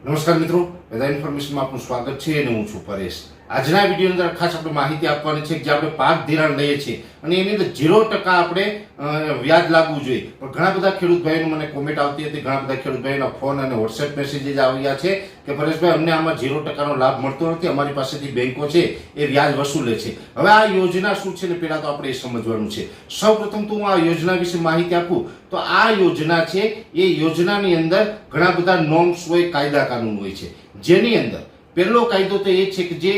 નમસ્કાર મિત્રો બધા ઇન્ફોર્મેશનમાં આપનું સ્વાગત છે અને હું છું પરેશ. આજના વીડિયો અંદર ખાસ આપણે માહિતી આપવાની છે જે આપણે પાક ધિરાણ લઈએ છીએ. અને એની અંદર ઝીરો ટકા આપણે વ્યાજ લાગવું જોઈએ. પણ ઘણા બધા ખેડૂત ભાઈઓને મને કોમેન્ટ આવતી હતી, ઘણા બધા ખેડૂત ભાઈઓના ફોન અને વોટ્સએપ મેસેજીસ આવ્યા છે કે, પરેશભાઈ, અમને આમાં ઝીરો ટકાનો લાભ મળતો નથી. અમારી પાસેથી બેંકો છે, એ વ્યાજ વસૂલે છે. હવે આ યોજના શું છે ને પહેલાં તો આપણે એ સમજવાનું છે. સૌપ્રથમ તો હું આ યોજના વિશે માહિતી આપું. તો આ યોજના છે, એ યોજનાની અંદર ઘણા બધા નોર્મ્સ હોય, કાયદા કાનૂન હોય છે. જેની અંદર પહેલો કાયદો તો એ છે કે જે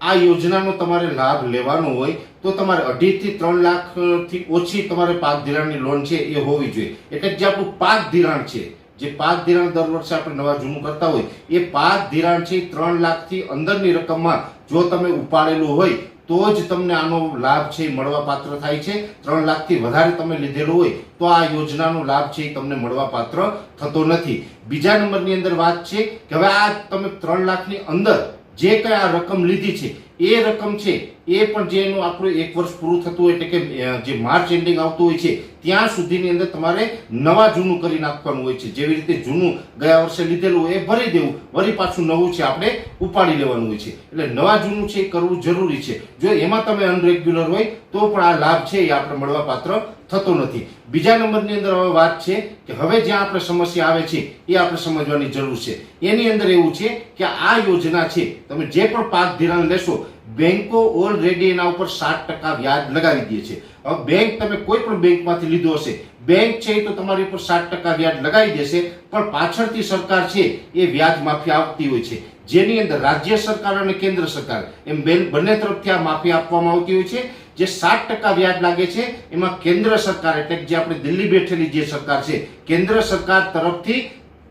આ યોજનાનો તમારે લાભ લેવાનો હોય તો તમારે અઢીથી ત્રણ લાખથી ઓછી તમારે પાક ધિરાણની લોન છે એ હોવી જોઈએ. એટલે જે આપણું પાક ધિરાણ છે, જે પાક ધિરાણ દર વર્ષે આપણે નવા જૂનું કરતા હોય, એ પાક ધિરાણ છે ત્રણ લાખથી અંદરની રકમમાં જો તમે ઉપાડેલું હોય, તો જ તમને આનો લાભ છે મળવા પાત્ર થાય છે. ત્રણ લાખથી વધારે તમે લીધેલું હોય, તો આ યોજનાનો લાભ છે તમને મળવા પાત્ર થતો નથી. બીજા નંબરની અંદર વાત છે કે હવે આ તમે ત્રણ લાખની અંદર જે કઈ આ રકમ લીધી છે, એ રકમ છે, એ પણ જે એનું આપણું એક વર્ષ પૂરું થતું હોય, એટલે કે જે માર્ચ એન્ડિંગ આવતું હોય છે, ત્યાં સુધીની અંદર તમારે નવા જૂનું કરી નાખવાનું હોય છે. જેવી રીતે જૂનું ગયા વર્ષે લીધેલું હોય, એ ભરી દેવું. વળી પાછું નવું છે, આપણે ઉપાડી લેવાનું હોય છે. એટલે નવા જૂનું છે એ કરવું જરૂરી છે. જો એમાં તમે અનરેગ્યુલર હોય, તો પણ આ લાભ છે એ આપણે મળવા પાત્ર થતો નથી. બીજા નંબરની અંદર હવે વાત છે કે હવે જ્યાં આપણે સમસ્યા આવે છે, એ આપણે સમજવાની જરૂર છે. એની અંદર એવું છે કે આ યોજના છે, તમે જે પણ પાક ધિરાણ લેશો, બેંકો ઓલરેડી એના ઉપર સાત ટકા વ્યાજ લગાવી દે છે. હવે બેંક તમે કોઈ પણ બેંકમાંથી લીધો હશે, બેંક છે તો તમારી ઉપર સાત ટકા વ્યાજ લગાવી દેશે, પણ પાછળથી સરકાર છે એ વ્યાજ માફી આપતી હોય છે. જેની અંદર રાજ્ય સરકાર અને કેન્દ્ર સરકાર, એમ બંને તરફથી આ માફી આપવામાં આવતી હોય છે. જે સાત ટકા વ્યાજ લાગે છે, એમાં કેન્દ્ર સરકાર એટલે જે આપણે દિલ્હી બેઠેલી જે સરકાર છે, કેન્દ્ર સરકાર તરફથી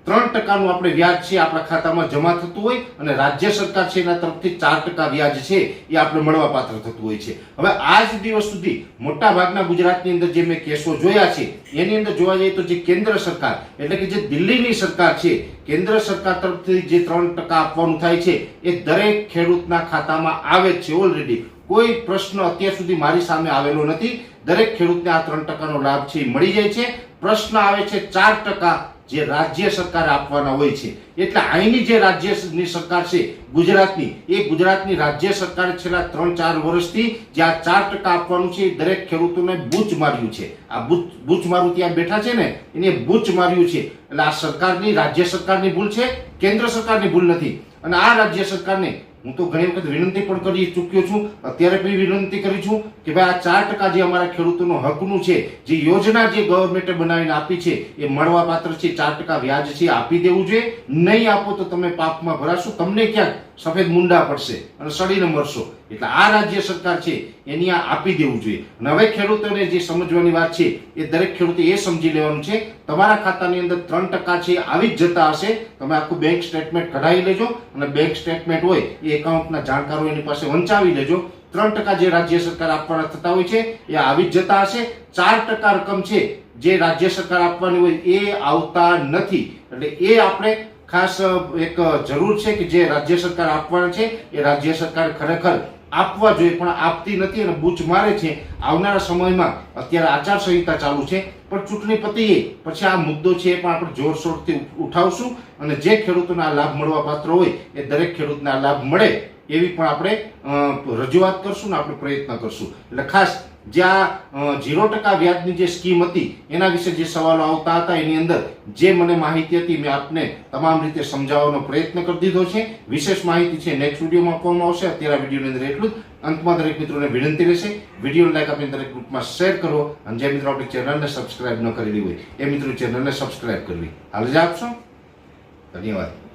ત્રણ ટકાનું આપણે વ્યાજ છે આપણા ખાતામાં જમા થતું હોય અને રાજ્ય સરકાર છે એના તરફથી ચાર ટકા વ્યાજ છે એ આપણે મળવાપાત્ર થતું હોય છે. હવે આ જ દિવસ સુધી મોટા ભાગના ગુજરાતની અંદર જે મેં કેસો જોયા છે, એની અંદર જોવા જઈએ તો જે કેન્દ્ર સરકાર એટલે કે જે દિલ્હીની સરકાર છે, કેન્દ્ર સરકાર તરફથી જે ત્રણ ટકા આપવાનું થાય છે, એ દરેક ખેડૂતના ખાતામાં આવે છે ઓલરેડી કોઈ પ્રશ્ન અત્યાર સુધી મારી સામે આવેલો નથી. દરેક ખેડૂતને આ ત્રણ ટકાનો લાભ છે મળી જાય છે. પ્રશ્ન આવે છે ચાર ટકા જે રાજ્ય સરકાર આપવાના હોય છે. એટલે અહીંની જે રાજ્યની સરકાર છે, ગુજરાતની, એ ગુજરાતની રાજ્ય સરકારે છેલ્લા ત્રણ ચાર વર્ષથી જે આ ચાર ટકા આપવાનું છે દરેક ખેડૂતોને બૂચ માર્યું છે. આ બૂચ બૂચ મારું ત્યાં બેઠા છે ને, એને બૂચ માર્યું છે. એટલે આ સરકારની, રાજ્ય સરકારની ભૂલ છે, કેન્દ્ર સરકારની ભૂલ નથી. અને આ રાજ્ય સરકારને હું તો ઘણી વખત વિનંતી પણ કરી ચૂક્યો છું. અત્યારે પણ વિનંતી કરી છું કે ભાઈ, આ ચાર ટકા જે અમારા ખેડૂતોનો હકનું છે, જે યોજના જે ગવર્મેન્ટે બનાવીને આપી છે, એ મળવા પાત્ર છે, ચાર ટકા વ્યાજ છે આપી દેવું જોઈએ. નહીં આપો તો તમે પાપમાં ભરાશો. તમને ક્યાંક સફેદ મુંડા પડશે અને સડીને મરશો. એટલે આ રાજ્ય સરકાર છે, એની આ આપી દેવું જોઈએ. અને હવે ખેડૂતોને જે સમજવાની વાત છે, એ દરેક ખેડૂતે એ સમજી લેવાનું છે, તમારા ખાતાની અંદર ત્રણ ટકા છે, આવી જ જતા હશે. તમે આખું બેંક સ્ટેટમેન્ટ કઢાવી લેજો અને બેંક સ્ટેટમેન્ટ હોય, એ એકાઉન્ટના જાણકારો એની પાસે વંચાવી લેજો. ત્રણ ટકા જે રાજ્ય સરકાર આપવાના થતા હોય છે, એ આવી જ જતા હશે. ચાર ટકા રકમ છે, જે રાજ્ય સરકાર આપવાની હોય, એ આવતા નથી. એટલે એ આપણે ખાસ એક જરૂર છે કે જે રાજ્ય સરકાર આપવાના છે, એ રાજ્ય સરકાર ખરેખર આપવા જોઈએ, પણ આપતી નથી અને બૂચ મારે છે. આવનારા સમયમાં અત્યારે આચાર સંહિતા ચાલુ છે, પણ ચૂંટણી પતીએ પછી આ મુદ્દો છે એ પણ આપણે જોરશોરથી ઉઠાવશું અને જે ખેડૂતોને આ લાભ મળવા પાત્ર હોય, એ દરેક ખેડૂતને આ લાભ મળે એવી પણ આપણે રજૂઆત કરશું ને આપણે પ્રયત્ન કરશું. એટલે ખાસ જે આ ઝીરો ટકા વ્યાજની જે સ્કીમ હતી, એના વિશે જે સવાલો આવતા હતા, એની અંદર જે મને માહિતી હતી, મેં આપને તમામ રીતે સમજાવવાનો પ્રયત્ન કરી દીધો છે. વિશેષ માહિતી છે નેક્સ્ટ વિડીયોમાં આપવામાં આવશે. અત્યારે વિડીયોની અંદર એટલું જ. અંતમાં દરેક મિત્રોને વિનંતી રહેશે. વીડિયો લાઈક આપીને દરેક ગ્રુપમાં શેર કરો અને જે મિત્રો આપણી ચેનલને સબસ્ક્રાઇબ ન કરેલી હોય, એ મિત્રો ચેનલને સબસ્ક્રાઇબ કરવી. હાલ જ આપશો? ધન્યવાદ.